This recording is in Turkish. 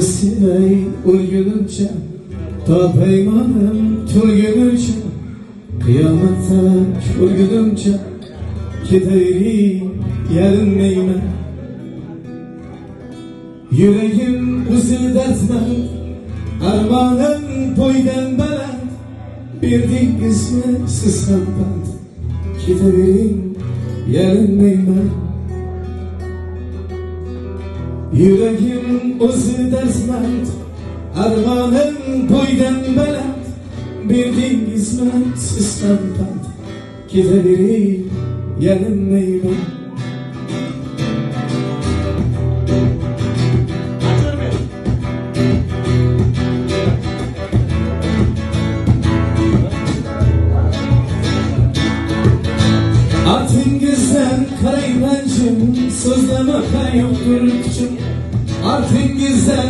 Siney uygununca Ta peymanım tulgununca Kıyamata uygununca Gideyri yarın neyme Yüreğim uzun dertmen. Armağanım boydan bana Bir dik ismi sıslan ben Giderim yarın neyme Yüreğim uzun dersment Armağanım boydan belet. Bir din hizmet sistemden Gidebilirim yerim neyim Artıngizden karaylancım Sözleme ben yoktur küçüm Artıngizden